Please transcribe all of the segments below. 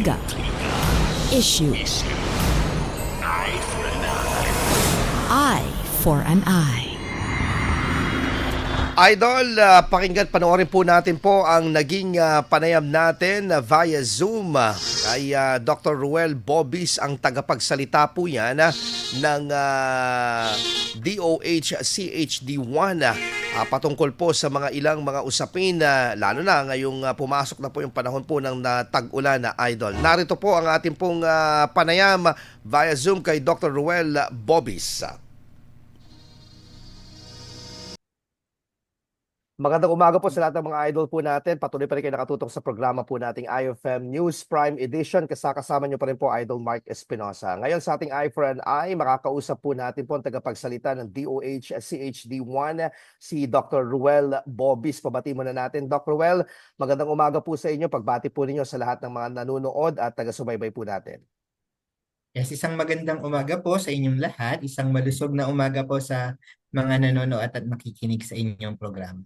Intriga. Issue. Eye for an eye. Idol, ah, pakinggan panoorin po natin po ang naging ah, panayam natin ah, via Zoom ah, kay ah, Dr. Ruel Bobis ang tagapagsalita po yan ah, ng ah, DOH CHD1 ah, ah, patungkol po sa mga ilang mga usapin na lalo na ngayong ah, pumasok na po yung panahon po ng ah, tag-ulan na idol. Narito po ang ating pong ah, panayam ah, via Zoom kay Dr. Ruel Bobis. Magandang umaga po sa lahat ng mga idol po natin. Patuloy pa rin kayo nakatutok sa programa po nating IFM News Prime Edition. Kasakasama niyo pa rin po Idol Mark Espinosa. Ngayon sa ating Eye for an Eye, makakausap po natin po ang tagapagsalita ng DOH CHD1, si Dr. Ruel Bobis. Pabati muna natin. Dr. Ruel, magandang umaga po sa inyo. Pagbati po ninyo sa lahat ng mga nanonood at taga-subaybay po natin. Yes, isang magandang umaga po sa inyong lahat. Isang malusog na umaga po sa mga nanonood at makikinig sa inyong programa.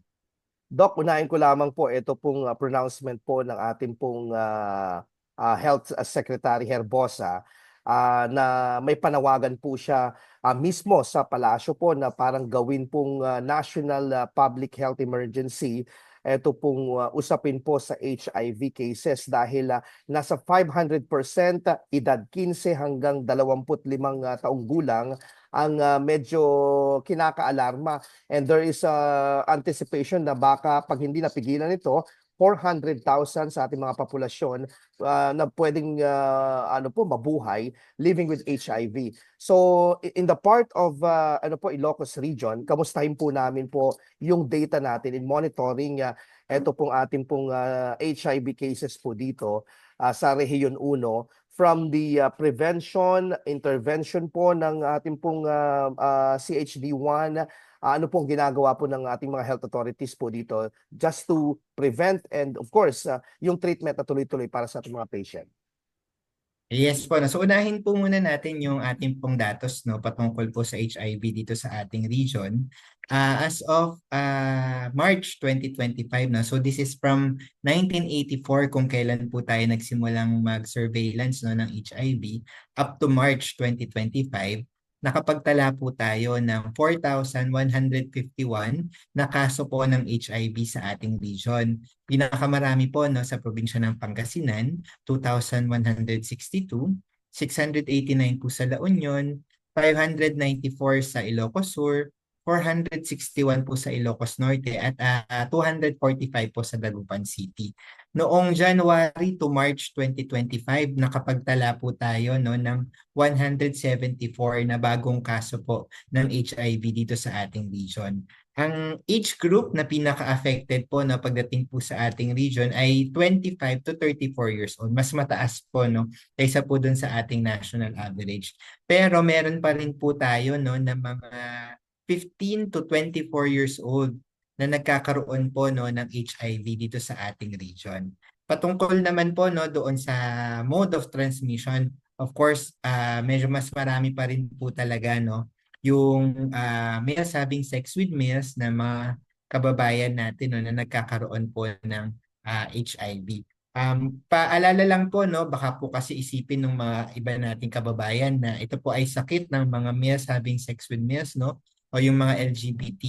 Doc, unahin ko lamang po ito pong uh, pronouncement po ng ating pong uh, uh, Health Secretary Herbosa uh, na may panawagan po siya uh, mismo sa palasyo po na parang gawin pong uh, National uh, Public Health Emergency. Ito pong uh, usapin po sa HIV cases dahil uh, nasa 500% edad 15 hanggang 25 uh, taong gulang ang uh, medyo kinakaalarma and there is a anticipation na baka pag hindi napigilan ito 400,000 sa ating mga populasyon uh, na pwedeng uh, ano po mabuhay living with HIV. So in the part of uh, ano po Ilocos region, kamustahin po namin po yung data natin in monitoring uh, ito pong ating pong uh, HIV cases po dito uh, sa Rehiyon 1 from the uh, prevention, intervention po ng ating pong uh, uh, CHD1, uh, ano pong ginagawa po ng ating mga health authorities po dito just to prevent and of course, uh, yung treatment na tuloy-tuloy para sa ating mga patient. Yes po. So unahin po muna natin yung ating pong datos no, patungkol po sa HIV dito sa ating region. Uh, as of uh, March 2025, no, so this is from 1984 kung kailan po tayo nagsimulang mag-surveillance no, ng HIV up to March 2025 nakapagtala po tayo ng 4,151 na kaso po ng HIV sa ating region. Pinakamarami po no, sa probinsya ng Pangasinan, 2,162, 689 po sa La Union, 594 sa Ilocos Sur, 461 po sa Ilocos Norte at uh, 245 po sa Dagupan City. Noong January to March 2025, nakapagtala po tayo no, ng 174 na bagong kaso po ng HIV dito sa ating region. Ang age group na pinaka-affected po no, pagdating po sa ating region ay 25 to 34 years old. Mas mataas po no, kaysa po dun sa ating national average. Pero meron pa rin po tayo no, na mga 15 to 24 years old na nagkakaroon po no ng HIV dito sa ating region. Patungkol naman po no doon sa mode of transmission, of course, uh, medyo mas marami pa rin po talaga no yung uh, males having sex with males na mga kababayan natin no na nagkakaroon po ng uh, HIV. Um, paalala lang po, no, baka po kasi isipin ng mga iba nating kababayan na ito po ay sakit ng mga males having sex with males, no? O yung mga LGBT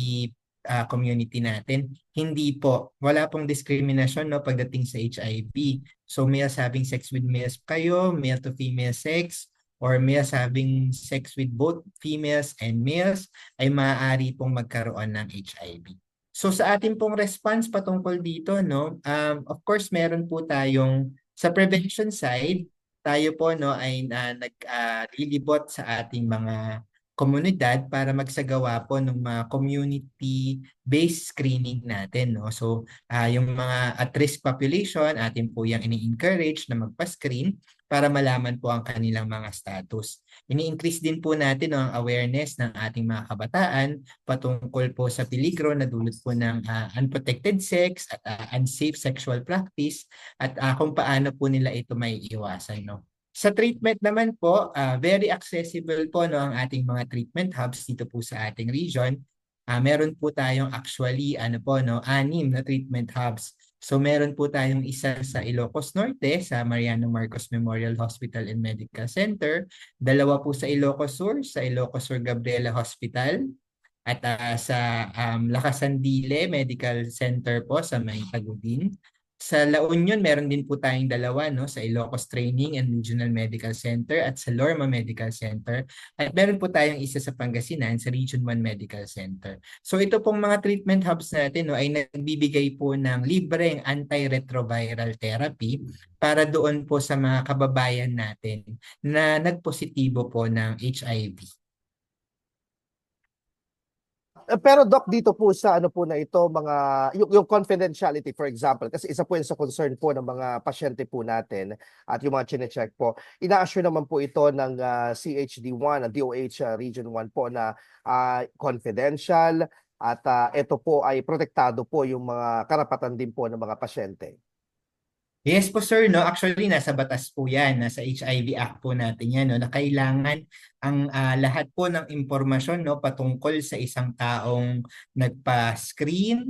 uh, community natin. Hindi po. Wala pong discrimination no, pagdating sa HIV. So males having sex with males kayo, male to female sex, or males having sex with both females and males ay maaari pong magkaroon ng HIV. So sa ating pong response patungkol dito, no, um, of course meron po tayong sa prevention side, tayo po no ay uh, naglilibot uh, sa ating mga komunidad para magsagawa po ng mga community-based screening natin. No? So, uh, yung mga at-risk population, atin po yung ini-encourage na magpa-screen para malaman po ang kanilang mga status. Ini-increase din po natin no, ang awareness ng ating mga kabataan patungkol po sa peligro na dulot po ng uh, unprotected sex at uh, unsafe sexual practice at uh, kung paano po nila ito may iwasan. No? Sa treatment naman po, uh, very accessible po no ang ating mga treatment hubs dito po sa ating region. Uh, meron po tayong actually ano po no, anim na treatment hubs. So meron po tayong isa sa Ilocos Norte sa Mariano Marcos Memorial Hospital and Medical Center, dalawa po sa Ilocos Sur, sa Ilocos Sur Gabriela Hospital, at ah, sa um, Lacasandile Medical Center po sa may Tagubin. Sa La Union, meron din po tayong dalawa no, sa Ilocos Training and Regional Medical Center at sa Lorma Medical Center. At meron po tayong isa sa Pangasinan sa Region 1 Medical Center. So ito pong mga treatment hubs natin no, ay nagbibigay po ng libreng antiretroviral therapy para doon po sa mga kababayan natin na nagpositibo po ng HIV. Eh, Pero Doc, dito po sa ano po na ito, mga, yung, yung confidentiality for example, kasi isa po yun sa concern po ng mga pasyente po natin at yung mga chinecheck po, ina-assure naman po ito ng ah, CHD1, ang DOH ah, Region 1 po na ah, confidential at ah, ito po ay protektado po yung mga karapatan din po ng mga pasyente. Yes po sir, no? Actually nasa batas po 'yan, nasa HIV Act po natin 'yan, no, na kailangan ang ah, lahat po ng impormasyon no? Patungkol sa isang taong nagpa-screen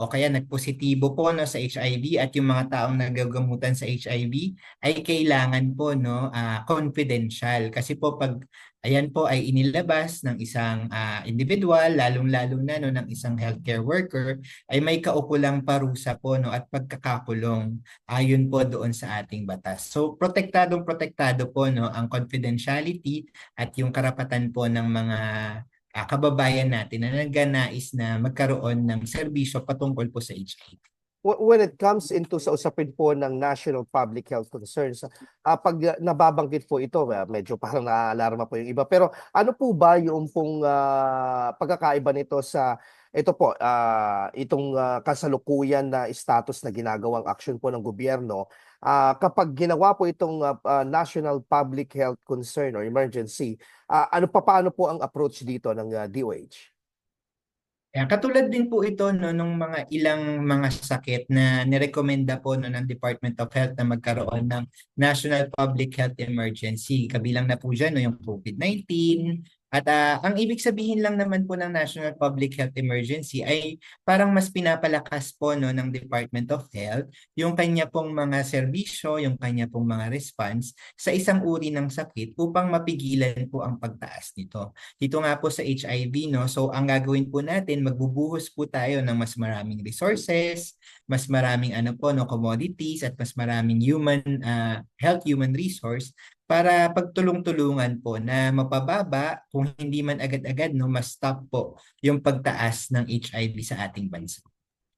o kaya nagpositibo po no sa HIV at yung mga taong nagagamutan sa HIV ay kailangan po no ah, confidential kasi po pag ayan po ay inilabas ng isang ah, individual lalong-lalo na no ng isang healthcare worker ay may kaukulang parusa po no at pagkakakulong ayon po doon sa ating batas. So protektadong protektado po no ang confidentiality at yung karapatan po ng mga ah, kababayan natin na nagnanais na magkaroon ng serbisyo patungkol po sa HIV. Wh- When it comes into sa usapin po ng national public health concerns, ah, pag nababanggit po ito, ah, medyo parang naaalarma po yung iba. Pero ano po ba yung pong ah, pagkakaiba nito sa ito po, ah, itong ah, kasalukuyan na status na ginagawang aksyon po ng gobyerno, ah, kapag ginawa po itong ah, ah, national public health concern or emergency, ah, ano pa paano po ang approach dito ng ah, DOH? Kaya katulad din po ito no nung mga ilang mga sakit na nirekomenda po no ng Department of Health na magkaroon ng National Public Health Emergency. Kabilang na po dyan no yung COVID-19, at ah, ang ibig sabihin lang naman po ng National Public Health Emergency ay parang mas pinapalakas po no ng Department of Health yung kanya pong mga serbisyo, yung kanya pong mga response sa isang uri ng sakit upang mapigilan po ang pagtaas nito. Dito nga po sa HIV no, so ang gagawin po natin magbubuhos po tayo ng mas maraming resources, mas maraming ano po no commodities at mas maraming human ah, health human resource para pagtulong-tulungan po na mapababa kung hindi man agad-agad no mas stop po yung pagtaas ng HIV sa ating bansa.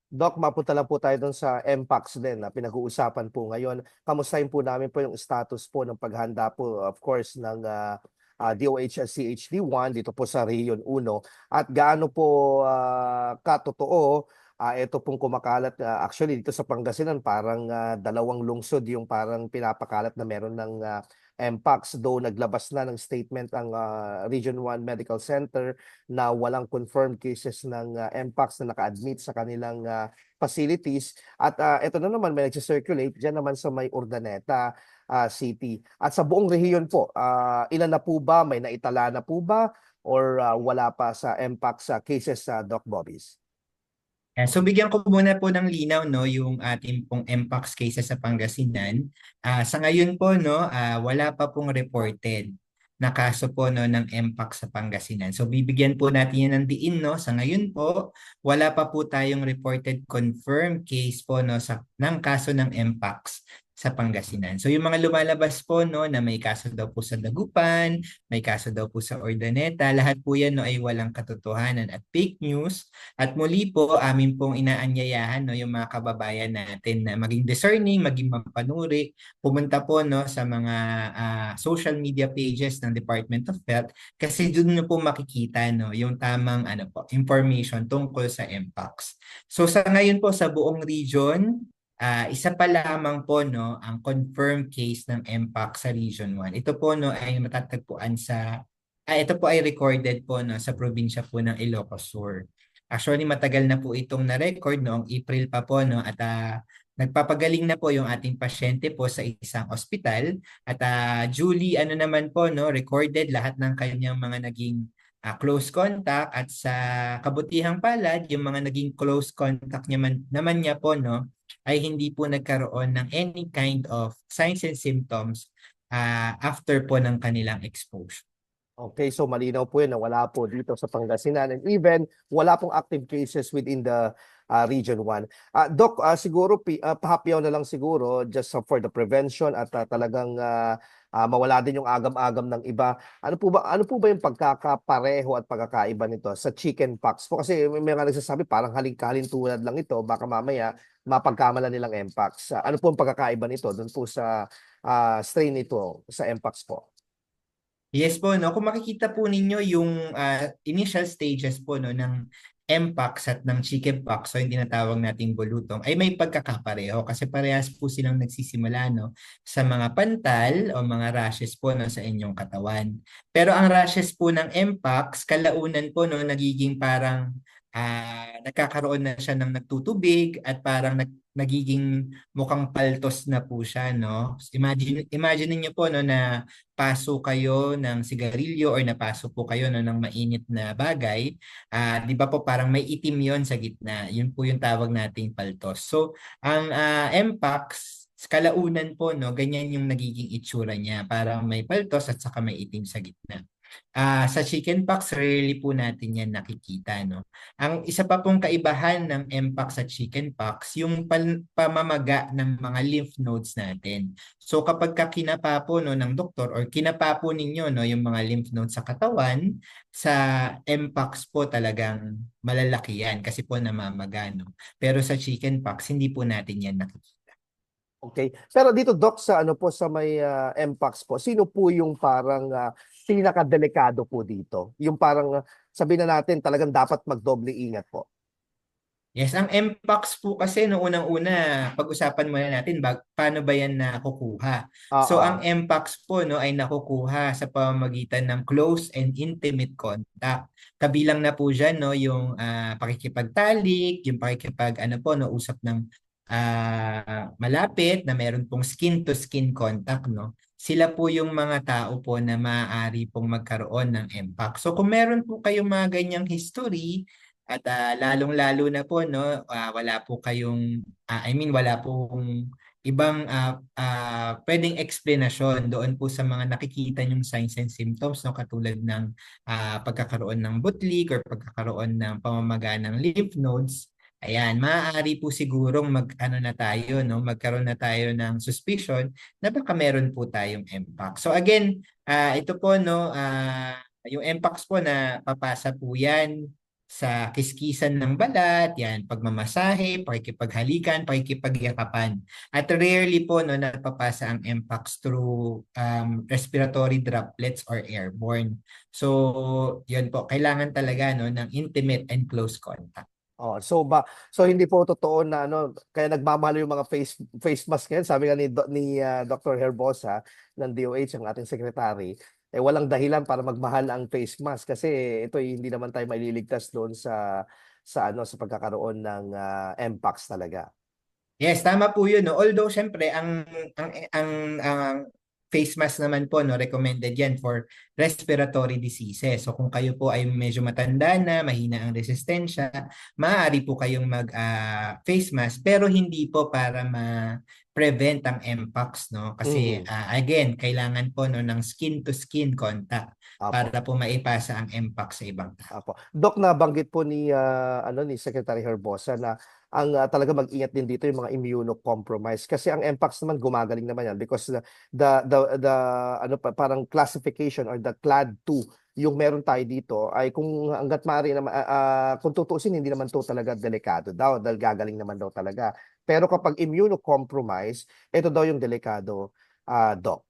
Doc, mapunta lang po tayo doon sa MPAX din na pinag-uusapan po ngayon. Kamustahin po namin po yung status po ng paghanda po, of course, ng ah, ah, DOH at CHD1 dito po sa Region 1 at gaano po ah, katotoo ah, ito pong kumakalat ah, actually dito sa Pangasinan parang ah, dalawang lungsod yung parang pinapakalat na meron ng ah, MPAX though naglabas na ng statement ang ah, Region 1 Medical Center na walang confirmed cases ng ah, MPAX na naka-admit sa kanilang ah, facilities. At ah, ito na naman may nag-circulate dyan naman sa may Urdaneta ah, City. At sa buong rehiyon po, ah, ilan na po ba? May naitala na po ba? Or ah, wala pa sa MPAX sa cases sa Doc Bobbies? Yeah, so bigyan ko muna po ng linaw no yung ating pong MPOX cases sa Pangasinan. Ah, sa ngayon po no, ah, wala pa pong reported na kaso po no ng MPOX sa Pangasinan. So bibigyan po natin yan ng diin no. Sa ngayon po, wala pa po tayong reported confirmed case po no sa ng kaso ng MPOX sa Pangasinan. So yung mga lumalabas po no na may kaso daw po sa Dagupan, may kaso daw po sa Ordaneta, lahat po yan no ay walang katotohanan at fake news. At muli po amin pong inaanyayahan no yung mga kababayan natin na maging discerning, maging mapanuri, pumunta po no sa mga ah, social media pages ng Department of Health kasi doon nyo po makikita no yung tamang ano po information tungkol sa MPOX. So sa ngayon po sa buong region, Ah, isa pa lamang po no ang confirmed case ng MPOX sa Region 1. Ito po no ay matatagpuan sa ah, ito po ay recorded po no sa probinsya po ng Ilocos Sur. Actually matagal na po itong na-record noong April pa po no at ah, nagpapagaling na po yung ating pasyente po sa isang ospital at ah, duly ano naman po no recorded lahat ng kanyang mga naging ah, close contact at sa kabutihang palad yung mga naging close contact niya man, naman niya po no ay hindi po nagkaroon ng any kind of signs and symptoms ah, after po ng kanilang exposure. Okay, so malinaw po yun na wala po dito sa Pangasinan and even wala pong active cases within the uh, Region 1. Ah, Doc, ah, siguro ah, pahapyaw na lang siguro just for the prevention at ah, talagang ah, ah, mawala din yung agam-agam ng iba. Ano po ba ano po ba yung pagkakapareho at pagkakaiba nito sa chickenpox po? Kasi may mga nagsasabi parang haling-kalin tulad lang ito, baka mamaya mapagkamala nilang mpox. Ah, ano po ang pagkakaiba nito doon po sa ah, strain nito sa mpox po? Yes po, no? Kung makikita po ninyo yung ah, initial stages po no, ng mpox at ng chickenpox, so yung tinatawag nating bulutong, ay may pagkakapareho kasi parehas po silang nagsisimula no, sa mga pantal o mga rashes po no, sa inyong katawan. Pero ang rashes po ng mpox, kalaunan po no, nagiging parang ah, nagkakaroon na siya ng nagtutubig at parang nag, nagiging mukhang paltos na po siya, no? Imagine, imagine niyo po no, na paso kayo ng sigarilyo or napaso po kayo no, ng mainit na bagay, ah, di ba po parang may itim yon sa gitna. Yun po yung tawag nating paltos. So, ang ah, mpox, kalaunan po, no, ganyan yung nagiging itsura niya. Parang may paltos at saka may itim sa gitna. Ah, sa chickenpox, rarely po natin yan nakikita, no? Ang isa pa pong kaibahan ng mpox at chickenpox, yung pamamaga ng mga lymph nodes natin. So kapag ka kinapa po no, ng doktor or kinapa po ninyo no, yung mga lymph nodes sa katawan, sa mpox po talagang malalaki yan kasi po namamaga. No? Pero sa chickenpox, hindi po natin yan nakikita. Okay. Pero dito doc sa ano po sa may ah, mpox po, sino po yung parang uh, pinakadelikado po dito? Yung parang ah, sabihin na natin talagang dapat magdoble ingat po. Yes, ang mpox po kasi no unang-una, pag-usapan muna natin bag, paano ba yan nakukuha. Ah, So ang mpox po no ay nakukuha sa pamamagitan ng close and intimate contact. Kabilang na po diyan no yung ah, pakikipagtalik, yung pakikipag ano po no usap ng ah, malapit na meron pong skin to skin contact no. Sila po yung mga tao po na maaari pong magkaroon ng mpox. So kung meron po kayong mga ganyang history at ah, lalong-lalo na po no, ah, wala po kayong ah, I mean wala pong ibang ah, ah, pwedeng explanation doon po sa mga nakikita yung signs and symptoms no katulad ng ah, pagkakaroon ng butlig or pagkakaroon ng pamamaga ng lymph nodes. Ayan, maaari po sigurong mag ano na tayo no, magkaroon na tayo ng suspicion na baka meron po tayong mpox. So again, ah, ito po no, ah, yung mpox po na papasa po yan sa kiskisan ng balat, yan, pagmamasahe, pakikipaghalikan, pakikipagyakapan. At rarely po no, napapasa ang mpox through um, respiratory droplets or airborne. So, yun po, kailangan talaga no, ng intimate and close contact. Oh, so ba so hindi po totoo na ano kaya nagmamahal yung mga face face mask ngayon sabi nga ni Do- ni ah, Dr. Herbosa ng DOH ang ating secretary eh walang dahilan para magmahal ang face mask kasi ito eh, hindi naman tayo maliligtas doon sa sa ano sa pagkakaroon ng ah, mpox talaga. Yes, tama po 'yun no. Although syempre ang ang ang, ang face mask naman po no recommended 'yan for respiratory diseases. So kung kayo po ay medyo matanda na, mahina ang resistensya, maaari po kayong mag ah, face mask pero hindi po para ma-prevent ang mpox no kasi Mhm. ah, again kailangan po no ng skin to skin contact Apo. para po maipasa ang mpox sa ibang tao. Apo. Doc, nabanggit po ni ah, ano ni Secretary Herbosa na ang ah, talaga mag-ingat din dito yung mga immunocompromised kasi ang mpox naman gumagaling naman yan because the the the, the ano pa parang classification or the clad 2 yung meron tayo dito ay kung hangga't maaari naman ah, ah, kung tutuusin hindi naman to talaga delikado daw dahil gagaling naman daw talaga. Pero kapag immunocompromised, ito daw yung delikado, ah, Doc.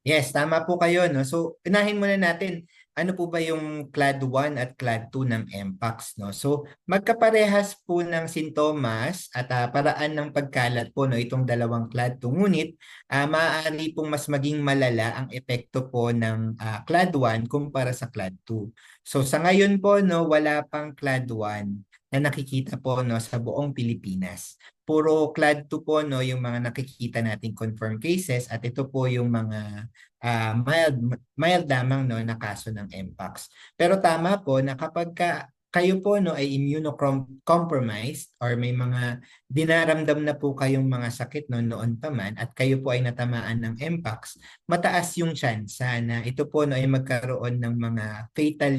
Yes, tama po kayo, no? So, unahin muna natin, ano po ba yung clad 1 at clad 2 ng mpox, no? So, magkaparehas po ng sintomas at ah, paraan ng pagkalat po, no, itong dalawang clad 2. Ngunit, ah, maaari pong mas maging malala ang epekto po ng ah, clad 1 kumpara sa clad 2. So, sa ngayon po, no, wala pang clad 1 na nakikita po, no, sa buong Pilipinas puro clad 2 po no yung mga nakikita nating confirmed cases at ito po yung mga ah, mild mild lamang no na kaso ng mpox. Pero tama po na kapag ka kayo po no ay immunocompromised or may mga dinaramdam na po kayong mga sakit no noon pa man at kayo po ay natamaan ng Mpox, mataas yung tsansa na ito po no ay magkaroon ng mga fatal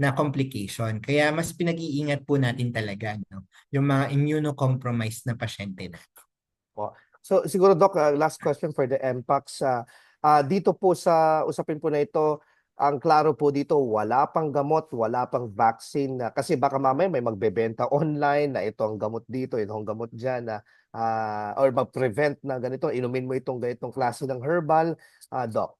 na complication. Kaya mas pinag-iingat po natin talaga no yung mga immunocompromised na pasyente na. So siguro Doc, uh, last question for the MPAX. Uh, uh, dito po sa usapin po na ito, ang klaro po dito, wala pang gamot, wala pang vaccine. na kasi baka mamaya may magbebenta online na ito ang gamot dito, ito gamot dyan, na, ah, or mag-prevent na ganito, inumin mo itong ganitong klase ng herbal. ah Doc,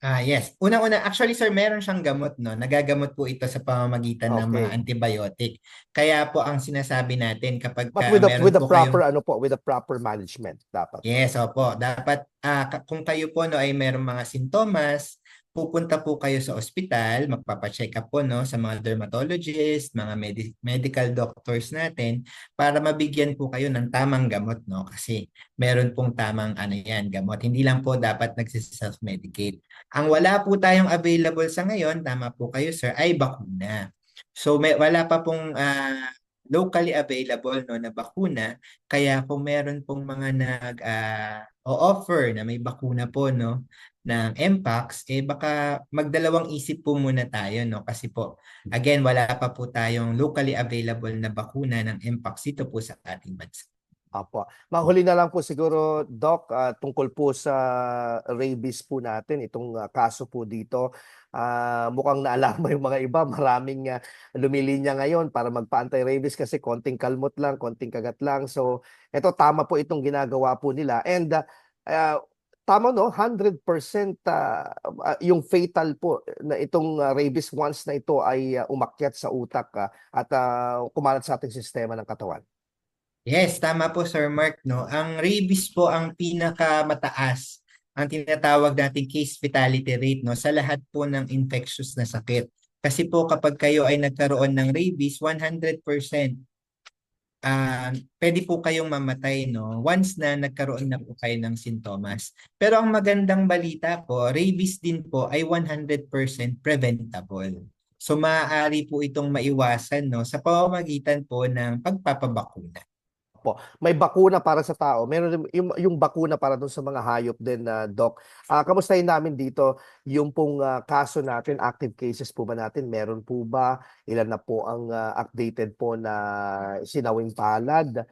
Ah, yes. Unang-una, actually sir, meron siyang gamot, no? Nagagamot po ito sa pamamagitan ng mga Okay. antibiotic. Kaya po ang sinasabi natin kapag but with the, meron with the po kayong proper, ano po, with the proper management dapat. Yes, opo. Dapat ka- kung kayo po no ay merong mga sintomas, pupunta po kayo sa ospital, magpapa-check up po no sa mga dermatologist, mga medi- medical doctors natin para mabigyan po kayo ng tamang gamot no kasi meron pong tamang ano yan, gamot. Hindi lang po dapat nagsi-self-medicate. Ang wala po tayong available sa ngayon, tama po kayo sir, ay bakuna. So may wala pa pong ah, locally available no na bakuna kaya kung meron pong mga nag ah, o-offer na may bakuna po no ng Mpox eh baka magdalawang isip po muna tayo no kasi po again wala pa po tayong locally available na bakuna ng Mpox dito po sa ating bansa. Apo. Mahuli na lang po siguro, Doc, ah, tungkol po sa rabies po natin, itong ah, kaso po dito. Ah, mukhang naalarma yung mga iba, maraming ah, lumilinya ngayon para magpa-anti-rabies kasi konting kalmot lang, konting kagat lang. So, ito tama po itong ginagawa po nila. And ah, ah, tama no, 100% ah, ah, yung fatal po na itong ah, rabies once na ito ay ah, umakyat sa utak ah, at ah, kumalat sa ating sistema ng katawan. Yes, tama po Sir Mark no. Ang rabies po ang pinakamataas ang tinatawag nating case fatality rate no sa lahat po ng infectious na sakit. Kasi po kapag kayo ay nagkaroon ng rabies, 100% ah pwede po kayong mamatay no once na nagkaroon na po kayo ng sintomas. Pero ang magandang balita po, rabies din po ay 100% preventable. So maaari po itong maiwasan no sa pamamagitan po ng pagpapabakuna. May bakuna para sa tao. Meron yung, yung bakuna para dun sa mga hayop din na doc. Ah, kamustahin namin dito yung pong ah, kaso natin, active cases po ba natin? Meron po ba? Ilan na po ang ah, updated po na sinawing palad?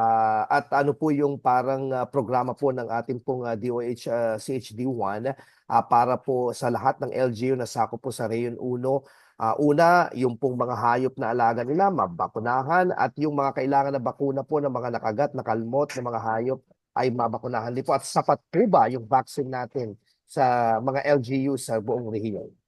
Ah, at ano po yung parang ah, programa po ng ating pong ah, DOH ah, CHD1 ah, para po sa lahat ng LGU na sakop po sa Rayon 1 Ah, una, yung pong mga hayop na alaga nila, mabakunahan at yung mga kailangan na bakuna po ng mga nakagat, nakalmot ng mga hayop ay mabakunahan din po. At sapat po ba yung vaccine natin sa mga LGU sa buong rehiyon?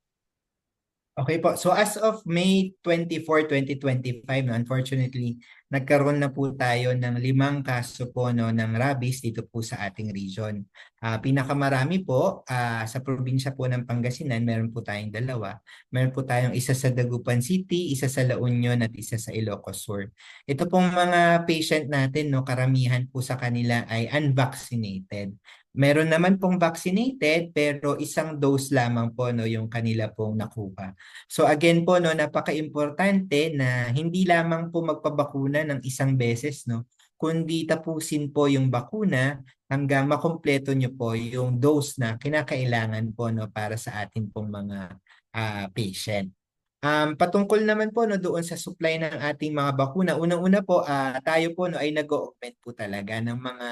Okay po. So as of May 24, 2025, no, unfortunately, nagkaroon na po tayo ng limang kaso po no, ng rabies dito po sa ating region. Ah, pinakamarami po ah, sa probinsya po ng Pangasinan, meron po tayong dalawa. Meron po tayong isa sa Dagupan City, isa sa La Union at isa sa Ilocos Sur. Ito pong mga patient natin, no, karamihan po sa kanila ay unvaccinated. Meron naman pong vaccinated pero isang dose lamang po no yung kanila pong nakuha. So again po no napaka-importante na hindi lamang po magpabakuna ng isang beses no kundi tapusin po yung bakuna hanggang makumpleto nyo po yung dose na kinakailangan po no para sa atin pong mga ah, patient. Um, patungkol naman po no doon sa supply ng ating mga bakuna. Unang-una po ah, tayo po no ay nag-augment po talaga ng mga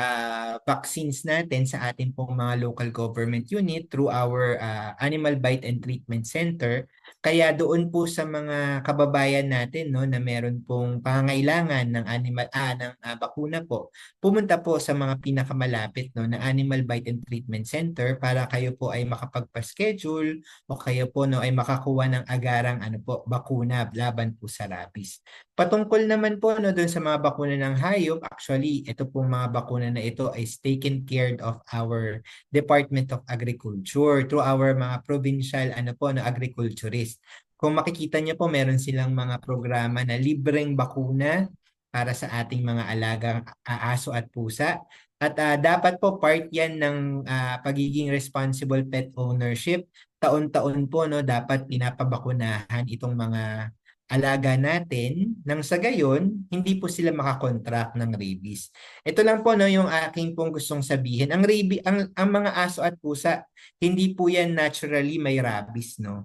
ah, vaccines natin sa ating pong mga local government unit through our ah, Animal Bite and Treatment Center. Kaya doon po sa mga kababayan natin no na meron pong pangangailangan ng animal ah, ng ah, bakuna po, pumunta po sa mga pinakamalapit no na Animal Bite and Treatment Center para kayo po ay makapagpa-schedule o kayo po no ay makakuha ng agarang ano po bakuna laban po sa rabies. Patungkol naman po no doon sa mga bakuna ng hayop, actually ito pong mga bakuna na ito is taken care of our Department of Agriculture through our mga provincial ano po no agriculturist. Kung makikita niyo po meron silang mga programa na libreng bakuna para sa ating mga alagang aso at pusa. At ah, dapat po part yan ng ah, pagiging responsible pet ownership taon-taon po no dapat pinapabakunahan itong mga alaga natin nang sa gayon, hindi po sila makakontract ng rabies. Ito lang po no, yung aking pong gustong sabihin. Ang, rabies, ang, ang mga aso at pusa, hindi po yan naturally may rabies. No?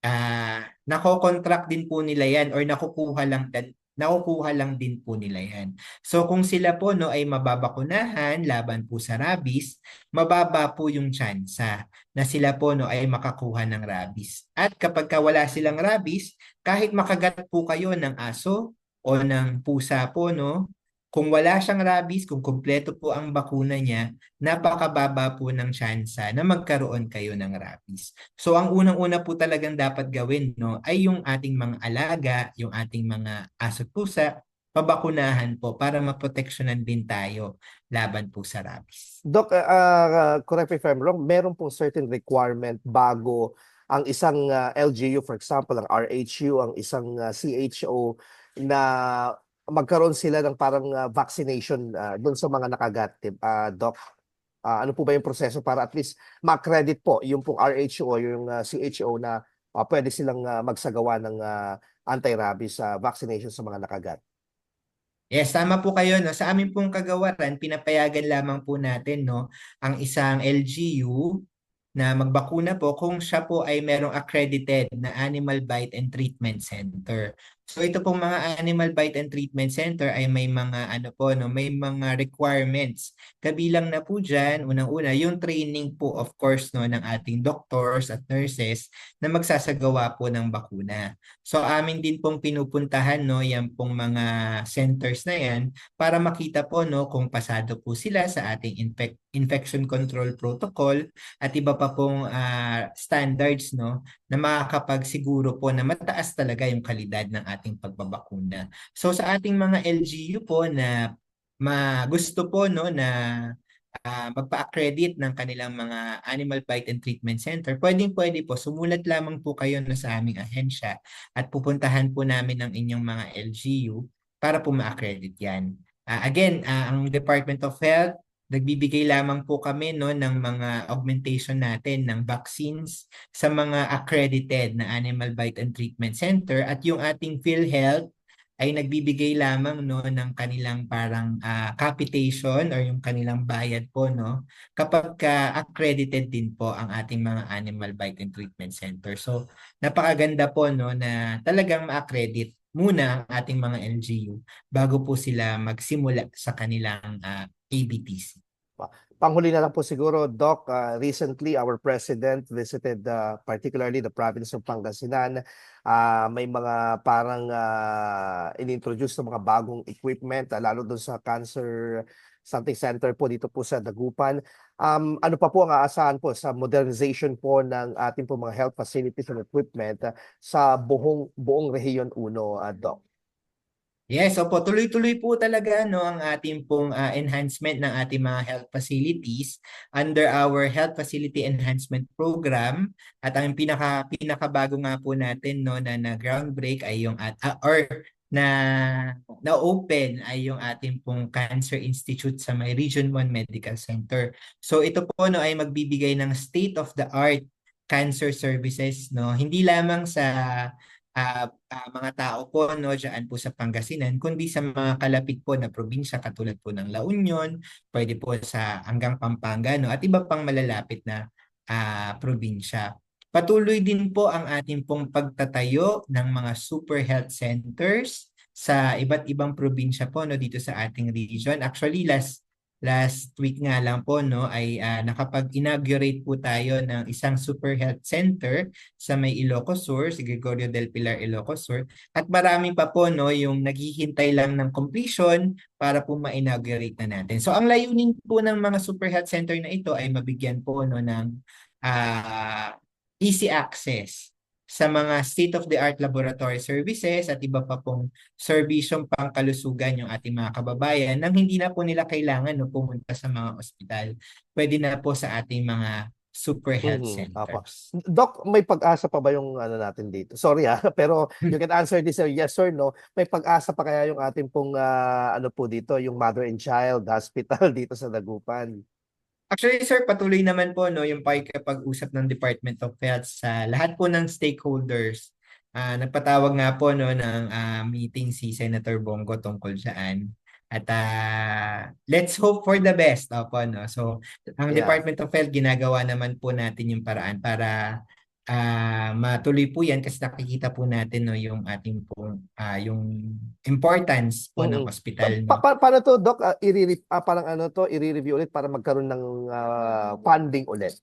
Ah, nako-contract din po nila yan or nakukuha lang din nakukuha lang din po nila yan. So kung sila po no ay mababakunahan laban po sa rabies, mababa po yung tsansa na sila po no ay makakuha ng rabies. At kapag ka wala silang rabies, kahit makagat po kayo ng aso o ng pusa po no, kung wala siyang rabies, kung kumpleto po ang bakuna niya, napakababa po ng tsansa na magkaroon kayo ng rabies. So ang unang-una po talagang dapat gawin no ay yung ating mga alaga, yung ating mga aso pusa, pabakunahan po para maproteksyonan din tayo laban po sa rabies. Doc, uh, uh, correct me if I'm wrong, meron pong certain requirement bago ang isang uh, LGU, for example, ang RHU, ang isang uh, CHO na magkaroon sila ng parang uh, vaccination uh, doon sa mga nakagat, uh, Doc. Uh, ano po ba yung proseso para at least ma-credit po yung pong RHU o yung uh, CHO na uh, pwede silang uh, magsagawa ng uh, anti-rabies uh, vaccination sa mga nakagat? Yes, tama po kayo. No? Sa amin pong kagawaran, pinapayagan lamang po natin no, ang isang LGU na magbakuna po kung siya po ay merong accredited na Animal Bite and Treatment Center. So ito pong mga Animal Bite and Treatment Center ay may mga ano po no, may mga requirements. Kabilang na po diyan unang-una yung training po of course no ng ating doctors at nurses na magsasagawa po ng bakuna. So amin din pong pinupuntahan no yan pong mga centers na yan para makita po no kung pasado po sila sa ating infec infection control protocol at iba pa pong uh, standards no na makakapagsiguro po na mataas talaga yung kalidad ng ating pagbabakuna. So sa ating mga LGU po na ma gusto po no na uh, magpa-accredit ng kanilang mga animal bite and treatment center, pwedeng pwede po sumulat lamang po kayo na sa aming ahensya at pupuntahan po namin ang inyong mga LGU para po ma-accredit yan. Uh, again, uh, ang Department of Health nagbibigay lamang po kami no ng mga augmentation natin ng vaccines sa mga accredited na Animal Bite and Treatment Center at yung ating PhilHealth ay nagbibigay lamang no ng kanilang parang uh, capitation or yung kanilang bayad po no kapag ka accredited din po ang ating mga Animal Bite and Treatment Center. So napakaganda po no na talagang ma-accredit muna ang ating mga LGU bago po sila magsimula sa kanilang uh, ABTC. Panghuli na lang po siguro, Doc, uh, recently our president visited uh, particularly the province of Pangasinan. Uh, may mga parang uh, inintroduce na mga bagong equipment, uh, lalo doon sa cancer something center po dito po sa Dagupan. Um, ano pa po ang aasahan po sa modernization po ng ating po mga health facilities and equipment uh, sa buong buong rehiyon 1, uh, Doc? Yes, opo, tuloy-tuloy po talaga no ang ating pong uh, enhancement ng ating mga health facilities under our health facility enhancement program at ang pinaka pinakabago nga po natin no na, na groundbreak ay yung at uh, or na na-open ay yung ating pong Cancer Institute sa may Region 1 Medical Center. So ito po no ay magbibigay ng state of the art cancer services no hindi lamang sa uh, uh, mga tao po no diyan po sa Pangasinan kundi sa mga kalapit po na probinsya katulad po ng La Union, pwede po sa hanggang Pampanga no at iba pang malalapit na uh, probinsya. Patuloy din po ang ating pong pagtatayo ng mga super health centers sa iba't ibang probinsya po no dito sa ating region. Actually last last week nga lang po no ay uh, nakapag-inaugurate po tayo ng isang super health center sa may Ilocos Sur, si Gregorio del Pilar Ilocos Sur at marami pa po no yung naghihintay lang ng completion para po ma-inaugurate na natin. So ang layunin po ng mga super health center na ito ay mabigyan po no ng uh, easy access sa mga state-of-the-art laboratory services at iba pa pong serbisyong pangkalusugan yung ating mga kababayan nang hindi na po nila kailangan no, pumunta sa mga ospital. Pwede na po sa ating mga super health Mhm, opo. centers. Doc, may pag-asa pa ba yung ano natin dito? Sorry ah, pero you can answer this uh, yes or no. May pag-asa pa kaya yung ating pong ah, ano po dito, yung Mother and Child Hospital dito sa Dagupan? Actually, sir, patuloy naman po no, yung pakikipag-usap ng Department of Health sa lahat po ng stakeholders ah, nagpatawag nga po no ng ah, meeting si Senator Bongo tungkol diyan. At ah, let's hope for the best. Opo, no. So, ang Yeah. Department of Health ginagawa naman po natin yung paraan para ah matuloy po yan kasi nakikita po natin no yung ating pong ah, yung importance po ng Mm. hospital no. Pa- pa- paano to, Doc? Uh, i parang ano to, i-review ulit para magkaroon ng ah, funding ulit.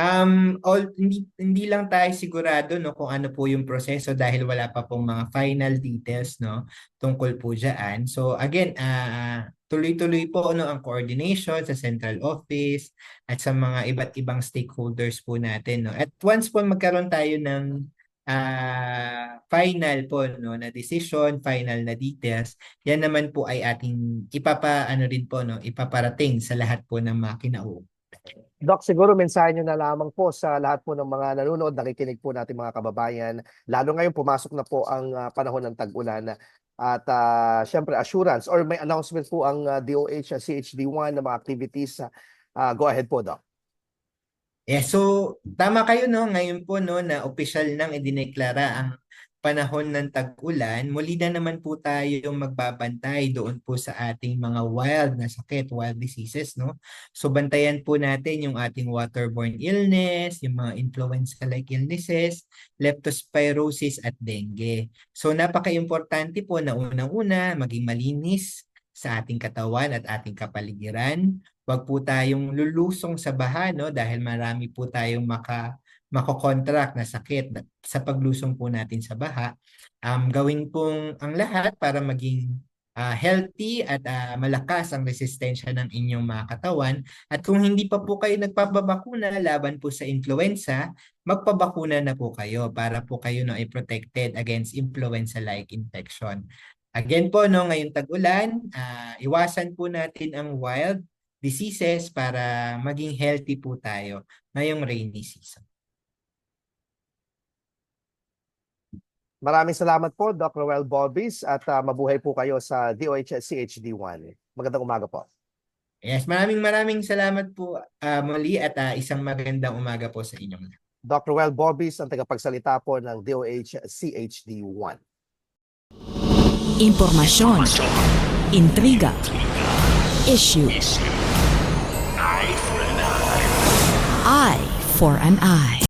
Um, all, hindi, hindi lang tayo sigurado no, kung ano po yung proseso dahil wala pa pong mga final details no, tungkol po dyan. So again, ah tuloy-tuloy po no, ang coordination sa central office at sa mga iba't ibang stakeholders po natin. No. At once po magkaroon tayo ng ah final po no, na decision, final na details, yan naman po ay ating ipapa, ano rin po, no, ipaparating sa lahat po ng mga kinauukulan. Doc, siguro mensahe nyo na lamang po sa lahat po ng mga nanonood, nakikinig po natin mga kababayan. Lalo ngayon, pumasok na po ang ah, panahon ng tag-ulan. At ah, syempre, assurance or may announcement po ang ah, DOH, ah, CHD1 na mga activities. Ah, go ahead po, Doc. Yeah, so tama kayo no, ngayon po no na opisyal nang idineklara ang panahon ng tag-ulan, muli na naman po tayo yung magbabantay doon po sa ating mga wild na sakit, wild diseases, no? So bantayan po natin yung ating waterborne illness, yung mga influenza-like illnesses, leptospirosis at dengue. So napaka-importante po na unang-una maging malinis sa ating katawan at ating kapaligiran. Huwag po tayong lulusong sa baha no dahil marami po tayong maka makokontract na sakit na- sa paglusong po natin sa baha. Um, gawin pong ang lahat para maging ah, healthy at ah, malakas ang resistensya ng inyong mga katawan. At kung hindi pa po kayo nagpapabakuna laban po sa influenza, magpabakuna na po kayo para po kayo no, ay protected against influenza-like infection. Again po, no, ngayong tag-ulan, ah, iwasan po natin ang wild diseases para maging healthy po tayo ngayong rainy season. Maraming salamat po, Doc Roel Bobis, at ah, mabuhay po kayo sa DOH at CHD1. Magandang umaga po. Yes, maraming maraming salamat po ah, muli at ah, isang magandang umaga po sa inyong lahat. Dr. Roel Bobis, ang tagapagsalita po ng DOH CHD1. Impormasyon. Intriga. Issue. Eye for an eye.